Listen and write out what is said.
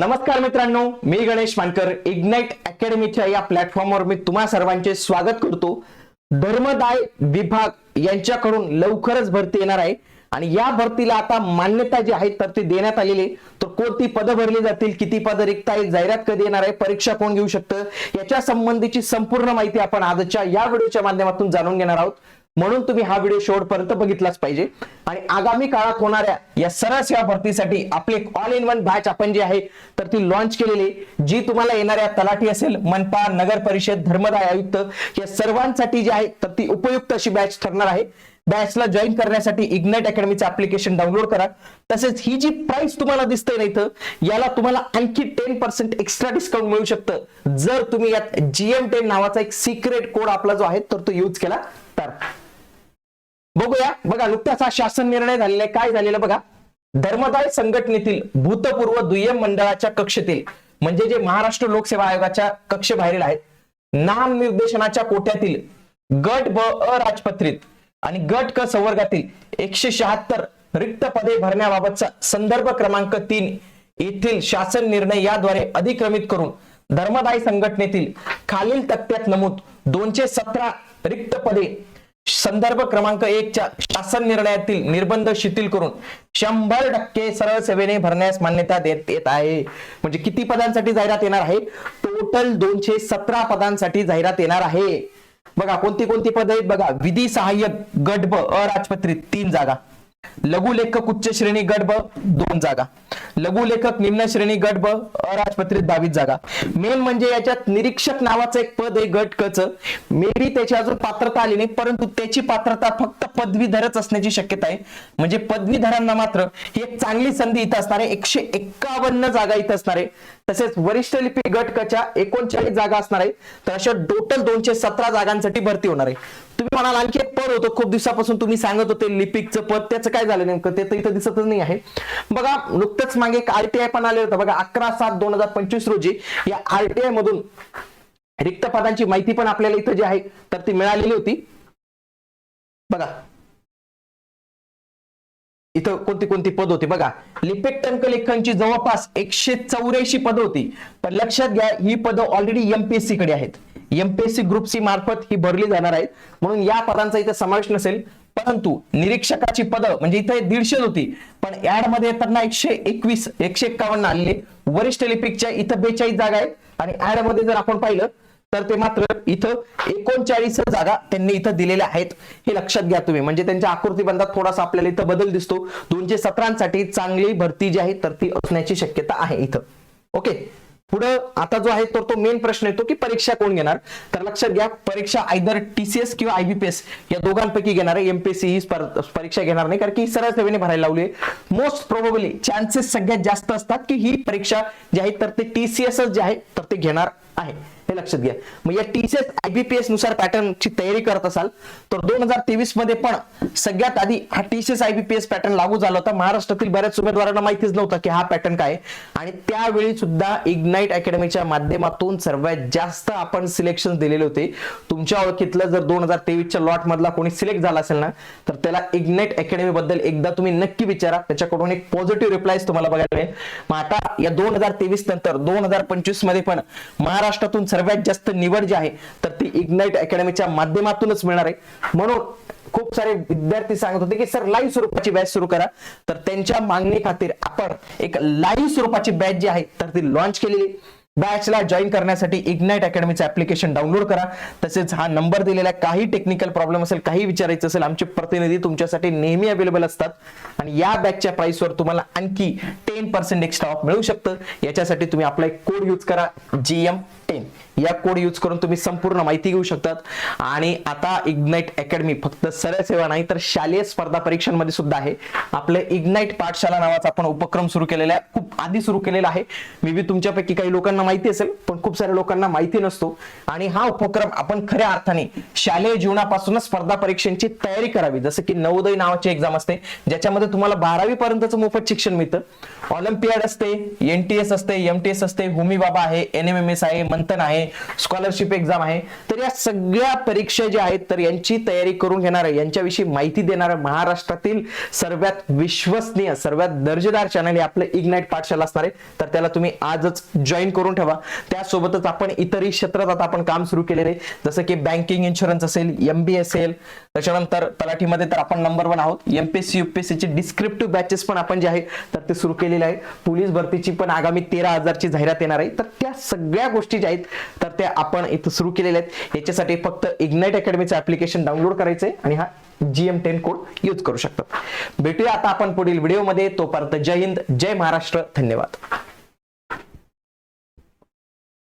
नमस्कार मित्रांनो मी गणेश मानकर इग्नाइट अकॅडमीच्या या प्लॅटफॉर्मवर मी तुम्हा सर्वांचे स्वागत करतो. धर्मदाय विभाग यांच्याकडून लवकरच भरती येणार आहे आणि या भरतीला आता मान्यता जी आहे तर ती देण्यात आलेली तर कोणती पदं भरली जातील किती पदं रिक्त आहेत जाहिरात कधी येणार आहे परीक्षा कोण घेऊ शकतं याच्या संबंधीची संपूर्ण माहिती आपण आजच्या या व्हिडिओच्या माध्यमातून जाणून घेणार आहोत. म्हणून तुम्ही हा व्हिडिओ शेवटपर्यंत बघितलाच पाहिजे. आणि आगामी काळात होणाऱ्या या सरळ सेवा भरतीसाठी आपली ऑल इन वन बॅच आपण जी आहे तर ती लॉन्च केलेली जी तुम्हाला येणाऱ्या तलाठी असेल मनपा नगर परिषद धर्मदाय आयुक्त या सर्वांसाठी जी आहे तर ती उपयुक्त अशी बॅच ठरणार आहे. बॅचला जॉईन करण्यासाठी इग्नाइट अकॅडमीचं ऍप्लिकेशन डाउनलोड करा. तसेच ही जी प्राइस तुम्हाला दिसते ना इथं याला तुम्हाला आणखी टेन पर्सेंट एक्स्ट्रा डिस्काउंट मिळू शकतं. जर तुम्ही यात जीएम टेन नावाचा एक सिक्रेट कोड आपला जो आहे तर तो यूज केला तर बघूया. बघा नुकताच हा शासन निर्णय झालेला आहे. काय झालेलं बघा? धर्मदाय संघटनेतील भूतपूर्व दुय्यम मंडळाच्या कक्षेतील म्हणजे जे महाराष्ट्र लोकसेवा आयोगाच्या कक्षेबाहेरील आहेत नाम निर्देशनाच्या कोट्यातील गट ब अराजपत्रित आणि गट क संवर्गातील एकशे शहात्तर रिक्त पदे भरण्याबाबतचा संदर्भ क्रमांक तीन येथील शासन निर्णय याद्वारे अधिक्रमित करून धर्मदाय संघटनेतील खालील तक्त्यात नमूद दोनशे सतरा रिक्त पदे संदर्भ क्रमांक एकच्या शासन निर्णयातील निर्बंध शिथिल करून शंभर टक्के सरळ सेवेने भरण्यास मान्यता देत येत आहे. म्हणजे किती पदांसाठी जाहिरात येणार आहे? टोटल दोनशे सतरा पदांसाठी जाहिरात येणार आहे. बघा कोणती कोणती पद आहेत? बघा विधी सहाय्यक गट ब अराजपत्रित तीन जागा. लघुलेखक उच्च श्रेणी गट ब दोन जागा. लघु लेखक निम्न श्रेणी गट ब अराजपत्रित बावीस जागा. मेन म्हणजे याच्यात निरीक्षक नावाचं एक पद आहे गट कच. मे बी त्याची अजून पात्रता आली नाही परंतु त्याची पात्रता फक्त पदवीधरच असण्याची शक्यता आहे. म्हणजे पदवीधरांना मात्र ही एक चांगली संधी इथं असणार आहे. एकशे एक्कावन्न जागा इथं असणार आहे. तसेच वरिष्ठ लिपी गटकाच्या एकोणचाळीस जागा असणार आहे. तर अशा टोटल दोनशे सतरा जागांसाठी भरती होणार आहे. तुम्ही म्हणाल आणखी एक पद होतं. खूप दिवसापासून तुम्ही सांगत होते लिपिकचं पद. त्याचं काय झालं नेमकं? ते तर इथं दिसतच नाही आहे. बघा नुकतंच मागे एक आरटीआय पण आले होतं. बघा अकरा सात दोन हजार पंचवीस रोजी या आरटीआय मधून रिक्त पदांची माहिती पण आपल्याला इथं जी आहे तर ती मिळालेली होती. बघा इथं कोणती कोणती पद होती? बघा लिपिक टंकलेखनची जवळपास एकशे चौऱ्याऐंशी पद होती. पण लक्षात घ्या ही पदं ऑलरेडी एमपीएससी कडे आहेत. एमपीएससी ग्रुप सी मार्फत ही भरली जाणार आहेत. म्हणून या पदांचा इथे समावेश नसेल. परंतु निरीक्षकाची पदं म्हणजे इथे दीडशे होती. पण ऍडमध्ये येताना एकशे एकवीस एकशे एक्कावन्न आलेले वरिष्ठ लिपिकच्या इथं बेचाळीस जागा आहेत. आणि ऍडमध्ये जर आपण पाहिलं तर ते मात्र इथं एकोणचाळीस जागा त्यांनी इथं दिलेल्या आहेत. हे लक्षात घ्या तुम्ही. म्हणजे त्यांच्या आकृतीबंधात थोडासा आपल्याला इथं बदल दिसतो. दोनशे सतरांसाठी चांगली भरती जी आहे तर ती असण्याची शक्यता आहे इथं. ओके? पुढं आता जो आहे तर तो मेन प्रश्न येतो की परीक्षा कोण घेणार? तर लक्षात घ्या परीक्षा आयदर टीसीएस किंवा आयबीपीएस या दोघांपैकी घेणार आहे एमपीएससी ही परीक्षा घेणार नाही. कारण की सरळ सेवेने भरायला लावली मोस्ट प्रोबेबली चान्सेस सगळ्यात जास्त असतात की ही परीक्षा जी आहे तर ते टीसीएस जे आहे तर ते घेणार आहे. हे लक्षात घ्या. मग या टीसीएस आयबीपीएसनुसार पॅटर्नची तयारी करत असाल तर दोन हजार तेवीसमध्ये पण सगळ्यात आधी हा टीसीएस आयबीपीएस पॅटर्न लागू झाला होता. महाराष्ट्रातील बऱ्याच उमेदवारांना माहितीच नव्हतं की हा पॅटर्न काय आणि त्यावेळी सुद्धा इग्नाइट अकॅडमीच्या माध्यमातून सर्वात जास्त आपण सिलेक्शन दिलेले होते. तुमच्या ओळखीतलं जर दोन हजार तेवीसच्या लॉट मधला कोणी सिलेक्ट झाला असेल ना तर त्याला इग्नाइट अकॅडमी बद्दल एकदा तुम्ही नक्की विचारा. त्याच्याकडून एक पॉझिटिव्ह रिप्लायज तुम्हाला बघायला मिळेल. मग आता या दोन हजार तेवीस नंतर दोन हजार पंचवीसमध्ये पण महाराष्ट्रातून सर्वात जास्त निवड जी आहे तर ती इग्नाइट अकॅडमीच्या माध्यमातूनच मिळणार आहे. म्हणून खूप सारे विद्यार्थी सांगत होते की सर लाईव्ह स्वरूपाची बॅच सुरू करा. तर त्यांच्या मागणी खातीर आपण एक लाईव्ह स्वरूपाची बॅच जी आहे तर ती लॉन्च केलेली. बॅचला जॉईन करण्यासाठी इग्नाइट अकॅडमीचं ऍप्लिकेशन डाउनलोड करा. तसेच हा नंबर दिलेला काही टेक्निकल प्रॉब्लेम असेल काही विचारायचं असेल आमचे प्रतिनिधी तुमच्यासाठी नेहमी अवेलेबल असतात. आणि या बॅचच्या प्राइसवर तुम्हाला आणखी टेन पर्सेंट एक्स्ट्रा ऑफ मिळू शकतं. याच्यासाठी तुम्ही आपला एक कोड यूज करा जीएम टेन या कोड यूज करून तुम्ही संपूर्ण माहिती घेऊ शकतात. आणि आता इग्नाइट अकॅडमी फक्त सरळ सेवा नाही तर शालेय स्पर्धा परीक्षांमध्ये सुद्धा आहे. आपलं इग्नाइट पाठशाला नावाचा आपण उपक्रम सुरू केलेला आहे. खूप आधी सुरू केलेला आहे. मे बी तुमच्यापैकी काही लोकांना माहिती असेल पण खूप साऱ्या लोकांना माहिती नसतो. आणि हा उपक्रम आपण खऱ्या अर्थाने शालेय जीवनापासूनच स्पर्धा परीक्षांची तयारी करावी. जसं की नवोदय नावाची एक्झाम असते ज्याच्यामध्ये तुम्हाला बारावी पर्यंतचं मोफत शिक्षण मिळतं. ऑलिम्पियाड असते एनटीएस असते एमटीएस असते होमी बाबा आहे एनएमएमएस आहे मंथन आहे स्कॉलरशिप एक्झाम आहे तर या सगळ्या परीक्षा ज्या आहेत तर यांची तयारी करून घेणार आहे. यांच्याविषयी माहिती देणार महाराष्ट्रातील सर्वात विश्वसनीय सर्वात दर्जेदार चॅनल हे आपलं इग्नाइट पाठशाला असणार आहे. तर त्याला तुम्ही आजच जॉईन करून ठेवा. त्यासोबतच आपण इतरही क्षेत्रात आता आपण काम सुरू केलेले जसं की बँकिंग इन्शुरन्स असेल एमबी असेल त्याच्यानंतर तलाठीमध्ये तर आपण नंबर वन आहोत. एमपीएससी युपीएससी ची डिस्क्रिप्टिव्ह बॅचेस पण आपण जे आहे तर ते सुरू केलेले आहे. पोलीस भरतीची पण आगामी तेरा हजारची जाहिरात येणार आहे. तर त्या सगळ्या गोष्टी ज्या आहेत तर त्या आपण इथं सुरू केलेल्या आहेत. याच्यासाठी फक्त इग्नाइट अकॅडमीचं ऍप्लिकेशन डाउनलोड करायचं आहे आणि हा जीएम टेन कोड यूज करू शकतात भेटूया आता आपण पुढील व्हिडिओमध्ये तोपर्यंत जय हिंद जय महाराष्ट्र. धन्यवाद.